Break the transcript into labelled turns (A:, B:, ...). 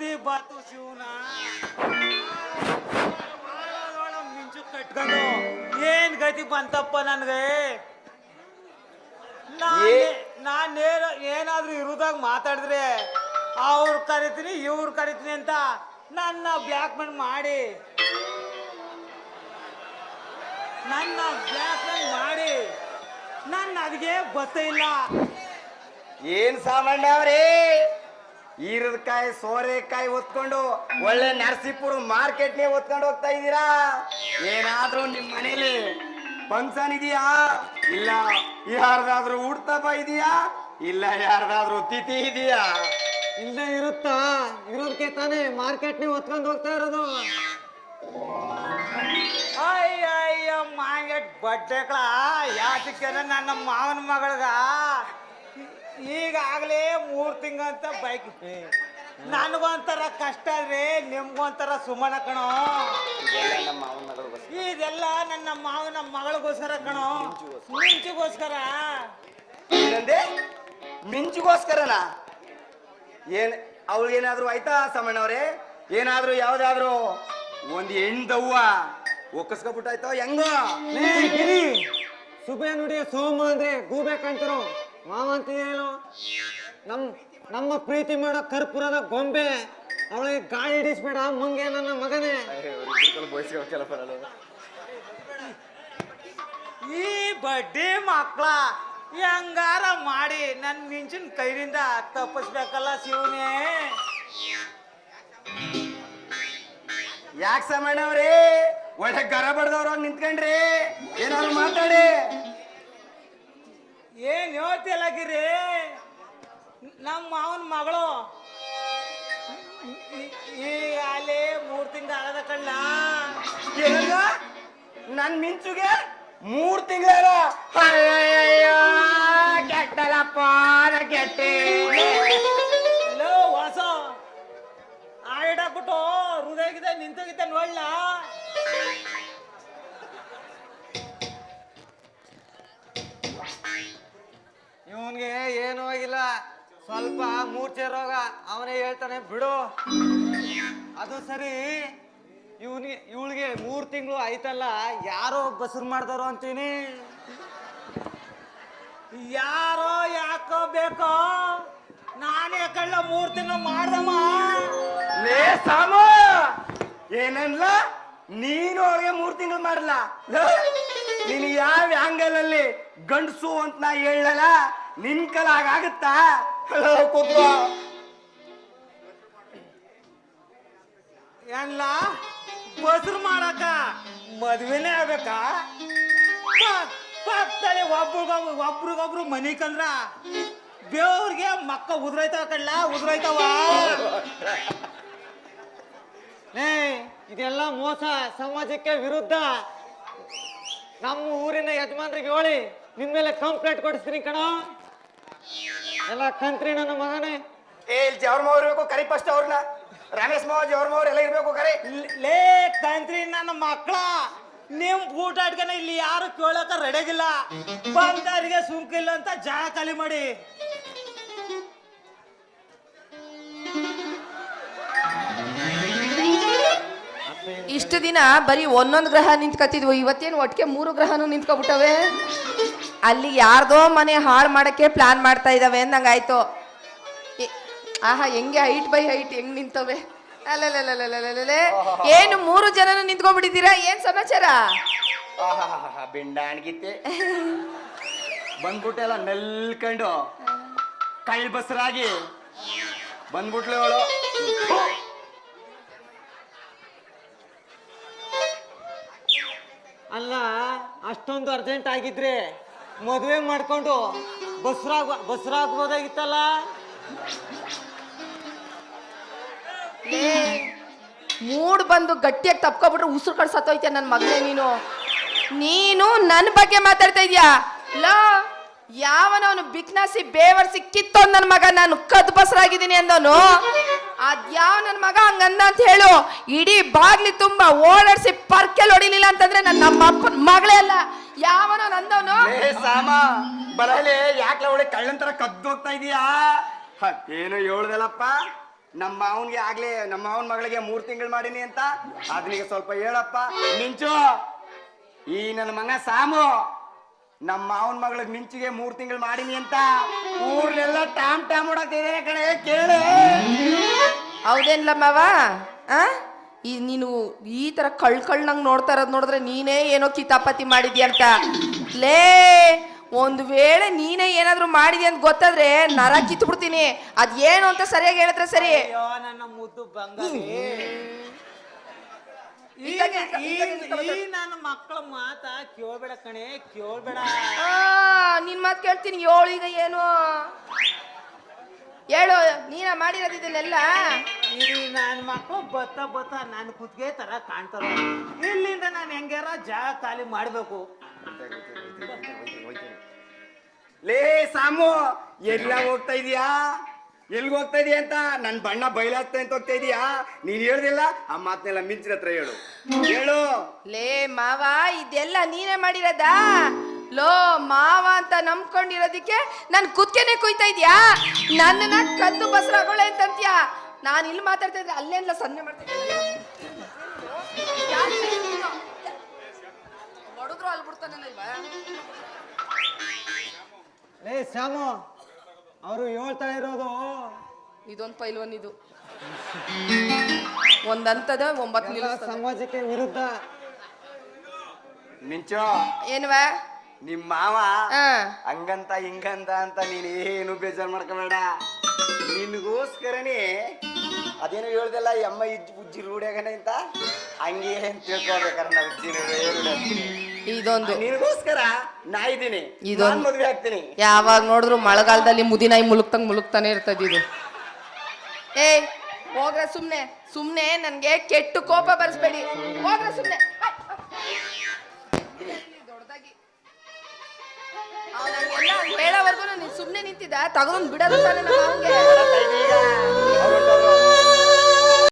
A: ಗತಿ ಬಾತು ಶಿವನ. ಮಿಂಚು ಕಟ್ಕೊಂಡು ಏನ್ ಗತಿ ಬಂತಪ್ಪ ನನ್ಗೆ ನಾನ್ ಏನಾದ್ರು ಇರುದಾಗ ಮಾತಾಡಿದ್ರೆ ಅವ್ರು ಕರಿತೀನಿ ಇವ್ರು ಕರಿತೀನಿ ಅಂತ ನನ್ನ ಬ್ಲ್ಯಾಕ್ಮೇಲ್ ಮಾಡಿ ನನ್ನ ಬ್ಲ್ಯಾಕ್ಮೇಲ್ ಮಾಡಿ ನನ್ನ ಅದಕ್ಕೆ ಗೊತ್ತಿಲ್ಲ ಇಲ್ಲ
B: ಏನ್ ಸಾಮಾನ್ಯ ಅವ್ರಿ ಈರದಕಾಯಿ ಸೋರೆಕಾಯಿ ಹೊತ್ಕೊಂಡು ಒಳ್ಳೆ ನರಸೀಪುರ ಮಾರ್ಕೆಟ್ನೇ ಹೊತ್ಕೊಂಡು ಹೋಗ್ತಾ ಇದ್ದೀರಾ? ಏನಾದ್ರೂ ನಿಮ್ಮ ಮನೇಲಿ ಫಂಕ್ಷನ್ ಇದೆಯಾ? ಇಲ್ಲ ಯಾರ್ದಾದ್ರೂ ಹುಡ್ತಪ್ಪ ಇದೆಯಾ? ಇಲ್ಲ ಯಾರ್ದಾದ್ರೂ ತಿಥಿ ಇದೆಯಾ?
A: ಇಲ್ಲೇ ಇರುತ್ತಾ? ಇರೋದಕ್ಕೆ ತಾನೇ ಮಾರ್ಕೆಟ್ನೇ ಹೊತ್ಕೊಂಡು ಹೋಗ್ತಾ ಇರೋದು. ಅಯ್ಯ ಅಯ್ಯ ಬಡ್ಡೆಗಳ ಯಾತಕ್ಕೆ ನನ್ನ ಮಾವನ ಮಗಳಗ? ಈಗಾಗಲೇ ಮೂರು ತಿಂಗಳಂತ ಬೈಕ್ ನನಗೊಂಥರ ಕಷ್ಟ ರೀ ನಿಮ್ಗೊಂಥರ ಸುಮನ ಕಣೋ.
B: ಇದೆಲ್ಲ
A: ನನ್ನ ಮಾವನ ಮಗಳಿಗೋಸ್ಕರ ಕಣೋ. ಮಿಂಚಿಗೋಸ್ಕರ.
B: ಮಿಂಚಿಗೋಸ್ಕರನ? ಏನ್ ಅವಳಿಗೇನಾದ್ರೂ ಆಯ್ತಾ ಸಮಣ್ಣವ್ರೆ? ಏನಾದ್ರೂ ಯಾವ್ದಾದ್ರು ಒಂದ್ ಹೆಣ್ದವ್ವ ಒಕ್ಕಸ್ಕೊಬಿಟ್ಟಾಯ್ತೋ ಹೆಂಗೋ?
A: ಲೇ ನೋಡಿ ಸುಬೆ ನುಡಿ ಸೋಮ ಅಂದ್ರೆ ಗೂಬೇಕಂತಿರೋ ಮಾವ ಏನು ನಮ್ ನಮ್ಮ ಪ್ರೀತಿ ಮಾಡೋ ಕರ್ಪೂರದ ಗೊಂಬೆ ಅವಳಿಗೆ ಗಾಳಿ ಹಿಡಿಸ್ಬೇಡ ಮಂಗೆ ನನ್ನ ಮಗನೇ. ಈ ಬಡ್ಡಿ ಮಕ್ಳ ಹೆಂಗಾರ ಮಾಡಿ ನನ್ ಮಿಂಚಿನ ಕೈರಿಂದ ತಪ್ಪಿಸ್ಬೇಕಲ್ಲ ಶಿವನೇ.
B: ಯಾಕೆ ಸಮಣ್ಣವ್ರಿ ಒಳ್ಳೆ ಗರ ಬಡ್ದವ್ರ ನಿಂತ್ಕೊಂಡ್ರಿ? ಏನಾದ್ರು ಮಾತಾಡಿ.
A: ಏನ್ ಹೇಳ್ತಿಲ್ಲಕಿರಿ ನಮ್ಮ ಮಾವನ ಮಗಳು. ಈ ಅಲ್ಲೇ ಮೂರ್ ತಿಂಗಳ ಆಗದ ಕಣ್ಣ.
B: ಏನ ನನ್ ಮಿಂಚುಗೆ ಮೂರ್ ತಿಂಗಳ ಕೆಟ್ಟಲಪ್ಪ ಕೆಟ್ಟೆ.
A: ಲೋ ವಾಸ ಆಡಾಕ್ಬಿಟ್ಟು ಹೃದಯಗಿದೆ ನಿಂತೋಗಿದ್ದೆ ನೋಡ್ಲ? ಸ್ವಲ್ಪ ಮೂರ್ಛೆ ರೋಗ, ಅವನೇ ಹೇಳ್ತಾನೆ, ಬಿಡು. ಅದು ಸರಿ. ಇವನಿಗೆ ಇವಳಿಗೆ ಮೂರು ತಿಂಗಳು ಆಯ್ತಲ್ಲ, ಯಾರೋ ಬಸರು ಮಾಡ್ದಾರೋ ಅಂತೀನಿ. ಯಾರೋ ಯಾಕೋ ಬೇಕೋ, ನಾನೇ ಕಳ್ಳ ಮೂರು ತಿಂಗಳು ಮಾಡ್ದಮ್ಮ.
B: ಲೇ ಸಾಮ! ಏನನ್ಲ ನೀನು ಅವಳಿಗೆ ಮೂರು ತಿಂಗಳು ಮಾಡಲ್ಲ ನೀನು ಯಾವ ಆ್ಯಂಗಲಲ್ಲಿ ಗಂಡಸು ಅಂತ ನಾ ಹೇಳಲ್ಲ? ನಿನ್ ಕಲ ಹಾಗಾಗುತ್ತಾ ಹಲೋ ಕೂತ್ಕೋ
A: ಎಲ್ಲ ಬಸರು ಮಾಡಕ? ಮದ್ವೆನೇ ಆಗ್ಬೇಕಾ? ಪಕ್ಕದಲ್ಲಿ ಒಬ್ರಿಗೊಬ್ರು ಒಬ್ರಿಗೊಬ್ರು ಮನಿ ಕಂದ್ರ ಬೇವ್ರಿಗೆ ಮಕ್ಕ ಉದುರೈತಾವ ಕಡ್ಲ ಉದ್ರೈತಾವ ಏ ಇದೆಲ್ಲ ಮೋಸ. ಸಮಾಜಕ್ಕೆ ವಿರುದ್ಧ. ನಮ್ಮ ಊರಿನ ಯಜಮಾನ್ರಿಗೆ ಹೇಳಿ, ನಿನ್ ಮೇಲೆ ಕಂಪ್ಲೇಂಟ್ ಕೊಡಿಸ್ತೀನಿ ಕಣ. ಎಲ್ಲ ಕಂತ್ರಿ ನನ್ನ ಮಗನೇ.
B: ಏ ಇಲ್ಲಿ ಜವ್ರ ಮಾವ ಇರ್ಬೇಕು ಕರಿ ಫಸ್ಟ್ ಅವ್ರನ್ನ. ರಮೇಶ್ ಮಾವ ಜವ್ರ ಮಾವ ಎಲ್ಲ ಇರ್ಬೇಕು ಕರಿ.
A: ಲೇ ಕಂತ್ರಿ ನನ್ನ ಮಕ್ಕಳ ನಿಮ್ ಊಟ ಆಡ್ಕನ ಇಲ್ಲಿ ಯಾರು ಕೇಳಕ ರೆಡಿಯಾಗಿಲ್ಲ ಬಂದವರಿಗೆ ಸುಂಕಿಲ್ಲ ಅಂತ ಜಾಗ ಖಾಲಿ ಮಾಡಿ.
C: ಇಷ್ಟು ದಿನ ಬರೀ ಒಂದೊಂದು ಗ್ರಹ ನಿಂತ್ಕೊತಿದ್ವು ಇವತ್ತೇನು ಒಟ್ಟಿಗೆ ಮೂರು ಗ್ರಹನೂ ನಿಂತ್ಕೊಬಿಟ್ಟವೆ? ಅಲ್ಲಿ ಯಾರ್ದೋ ಮನೆ ಹಾಳು ಮಾಡಕ್ಕೆ ಪ್ಲಾನ್ ಮಾಡ್ತಾ ಇದ್ದಾವೆ ಅಂದಂಗಾಯ್ತು. ಎ- ಆಹಾ ಹೆಂಗೆ ಹೈಟ್ ಬೈ ಹೈಟ್ ಹೆಂಗ್ ನಿಂತವೆ? ಅಲ್ಲಲ್ಲಲ್ಲಲ್ಲಲ್ಲಲ್ಲೇ ಏನು ಮೂರು ಜನನ ನಿಂತ್ಕೊಂಡ್ಬಿಟ್ಟಿದ್ದೀರಾ? ಏನ್ ಸಮಾಚಾರ?
B: ಬಿಂಡಾಣ್ಗಿತ್ತೆ ಬಂದ್ಬಿಟ್ಟೆಲ್ಲ ನೆಲ್ಕಂಡು. ಕಳ್ ಬಸರಾಗಿ. ಬಂದ್ಬಿಟ್ಲೆ ಅವಳು
A: ಅಲ್ಲ ಅಷ್ಟೊಂದು ಅರ್ಜೆಂಟ್ ಆಗಿದ್ರೆ ಮದುವೆ ಮಾಡ್ಕೊಂಡು ಬಸ್ರಾಗ ಬಸ್ರಾಗ್ಬೋದಾಗಿತ್ತಲ್ಲ
C: ಮೂಡ್ ಬಂದು ಗಟ್ಟಿಯಾಗಿ ತಪ್ಕೊಬಿಟ್ರೆ ಉಸಿರು ಕಡೆ ಸತ್ತೋಯ್ತೆ ನನ್ನ ಮಗನೇ ನೀನು. ನೀನು ನನ್ನ ಬಗ್ಗೆ ಮಾತಾಡ್ತಾ ಇದೀಯಾ? ಲೋ, ಯಾವನವನು ಬಿಕ್ನಾಸಿ ಬೇವರ್ಸಿ ಕಿತ್ತೋ ನನ್ನ ಮಗ, ನಾನು ಕದ್ ಬಸರಾಗಿದ್ದೀನಿ ಅಂದವನು ಅದ್ಯಾವ ನನ್ನ ಮಗ ಹಂಗಂದ ಅಂತ ಹೇಳು. ಇಡೀ ಬಾಗ್ಲಿ ತುಂಬಾ ಓಡಾಡ್ಸಿ ಪರ್ಕೆಲ್ ಹೊಡಿಲಿಲ್ಲ ಅಂತಂದ್ರೆ ನನ್ನ ನಮ್ಮ ಅಪ್ಪನ ಮಗಳೇ ಅಲ್ಲ. ಯಾವನೋ ನಂದವನು?
B: ಏ ಸಾಮ ಬರಲಿ ಯಾಕೆ ಅವಳೆ ಕಳ್ಳಂತರ ಕದ್ದು ಹೋಗ್ತಾ ಇದೀಯಾ? ಹ, ಏನು ಹೇಳ್ದಲ್ಲಪ್ಪ. ನಮ್ಮ ಮಾವನ್ಗೆ ಆಗ್ಲೇ ನಮ್ಮ ಮಾವನ ಮಗಳಿಗೆ ಮೂರ್ ತಿಂಗಳು ಮಾಡೀನಿ ಅಂತ. ಅದನಿಗೆ ಸ್ವಲ್ಪ ಹೇಳಪ್ಪ. ಮಿಂಚು. ಈ ನನ್ನ ಮಗ ಸಾಮು ನಮ್ಮ ಮಾವನ ಮಗಳಿಗೆ ಮಿಂಚಿಗೆ ಮೂರ್ ತಿಂಗಳು ಮಾಡೀನಿ ಅಂತ. ಊರ್ನೆಲ್ಲ ಟಾಮ್ ಟಾಮ್ ಹೊಡಕ್ತಿದ್ದೇನೆ ಕಣೆ ಕೇಳು.
C: ಹೌದೇನ್ಲ ಮಾವ? ಆ? ಈ ನೀನು ಈ ತರ ಕಳ್ಕಳ್ನಂಗ್ ನೋಡ್ತಾ ಇರೋದ್ ನೋಡಿದ್ರೆ ನೀನೇ ಏನೋ ಕಿತಾಪತಿ ಮಾಡಿದ್ಯ ಅಂತ. ಲೇ ಒಂದ್ ವೇಳೆ ನೀನೇ ಏನಾದ್ರೂ ಮಾಡಿದ್ಯ ಅಂತ ಗೊತ್ತಾದ್ರೆ ನರ ಕಿತ್ ಬಿಡ್ತೀನಿ ಅದ್ ಏನು ಅಂತ ಸರಿಯಾಗಿ ಹೇಳಿದ್ರೆ ಸರಿ.
A: ನನ್ನ ಮುದ್ದು ಬಂಗಾರಿ. ಈ ನನ್ನ ಮಕ್ಕಳ ಮಾತ ಕೇಳ್ಬೇಡ ಕಣೆ ಕೇಳ್ಬೇಡ.
C: ನಿನ್ ಮಾತ್ ಕೇಳ್ತೀನಿ. ಏಳು ಈಗ ಏನು? ಹೇಳು ನೀನ ಮಾಡಿರೋದು ಇದನ್ನೆಲ್ಲ?
A: ಈ ನನ್ನ ಮಕ್ಕಳು ಬತ್ತ ಬತ್ತ ನನ್ನ ಕುತ್ತಿಗೆ ತರ ಕಾಣ್ತಾರ? ಇಲ್ಲಿಂದ ನಾನು ಹೆಂಗ್ಯಾರ ಜಾಗ ಖಾಲಿ ಮಾಡ್ಬೇಕು?
B: ಲೇ ಸಾಮು ಎಲ್ಲ ಹೋಗ್ತಾ ಇದೀಯಾ? ಎಲ್ಲಿ ಹೋಗ್ತಾ ಇದೀಯ ಅಂತ? ನನ್ ಬಣ್ಣ ಬಯಲಾಗ್ತಾ ಅಂತ ಹೋಗ್ತಾ ಇದೀಯಾ? ನೀನ್ ಹೇಳ್ದಿಲ್ಲ? ಆ ಮಾತನ್ನೆಲ್ಲ ಮಿಂಚಿನ ಹತ್ರ ಹೇಳು. ಹೇಳು.
C: ಲೇ ಮಾವ ಇದೆಲ್ಲ ನೀನೇ ಮಾಡಿರೋದಾ? ಲೋ ಮಾವ ಅಂತ ನಂಬ್ಕೊಂಡಿರೋದಿಕ್ಕೆ ನನ್ ಕುತ್ಕೆನೆ ಕುಯ್ತಾ ಇದೀಯಾ? ನನ್ನನ್ನ ಕದ್ದು ಬಸರಾಗೊಳೆ ಅಂತಂತ್ಯಾ? ನಾನು ಇಲ್ಲಿ ಮಾತಾಡ್ತಾ ಇದ್ರೆ ಇಲ್ಲ ಸನ್ನೆ ಮಾಡ್ತಾ ಇದ್ದೆ. ಯಾಕ್ ನೀನು? ಹೊಡೆದ್ರು ಅಲ್ಲಿ ಬಿಡ್ತಾನಲ್ಲ ಇವ
A: ಲೇ ಶ್ಯಾಮು ಅವರು ಹೇಳ್ತಾ ಇರೋದು.
C: ಇದೊಂದು ಪೈಲ್ವನ್ ಇದು. ಒಂದಂತದ
A: ಒಂಬತ್ತು
C: ನಿಲ್ಲ
A: ಸಮಾಜಕ್ಕೆ ವಿರುದ್ಧ.
B: ಮಿಂಚು.
C: ಏನ್ವ?
B: ನಿಮ್ ಮಾವ ಹಂಗಂತ ಹಿಂಗಂತ ಅಂತ ನೀನ್ ಏನು ಬೇಜಾರ್ ಮಾಡ್ಕೋಬೇಡ. ನಿನ್ಗೋಸ್ಕರನೇ ಅದೇನೋ ಹೇಳ್ದಲ್ಲ ಅಮ್ಮ ಇಜ್ಜಿ ಉಜ್ಜಿ ರೂಢಿಯಾಗನೆ ಅಂತ ಹಂಗೆ ಅಂತ ತಿಳ್ಕೊಬೇಕಾರೆ ನಾವು ಉಜ್ಜಿ
C: ಇದೊಂದು.
B: ನಿನಗೋಸ್ಕರ ನಾ ಇದ್ದೀನಿ.
C: ಇದೊಂದು-
B: ಮದುವೆ ಆಗ್ತೀನಿ.
C: ಯಾವಾಗ ನೋಡಿದ್ರು ಮಳೆಗಾಲದಲ್ಲಿ ಮುದಿನಾಯಿ ಮುಳುಗ್ತಂಗ್ ಮುಳುಗ್ತಾನೆ ಇರ್ತದ ಇದು. ಏಯ್ ಹೋಗ್ರ ಸುಮ್ನೆ ಸುಮ್ನೆ ನನ್ಗೆ ಕೆಟ್ಟು ಕೋಪ ಬರ್ಸ್ಬೇಡಿ. ಹೋಗ್ರ ಸುಮ್ನೆ. ದೊಡ್ಡದಾಗಿ ಹೇಳೋವರೆಗೂ ನೀನು ಸುಮ್ನೆ ನಿಂತಿದ್ದ ತಗೊಂಡ್ ಬಿಡೋದು ತಾನೆ ನಮ್ಮ ಅವ್ನ್ಗೆ.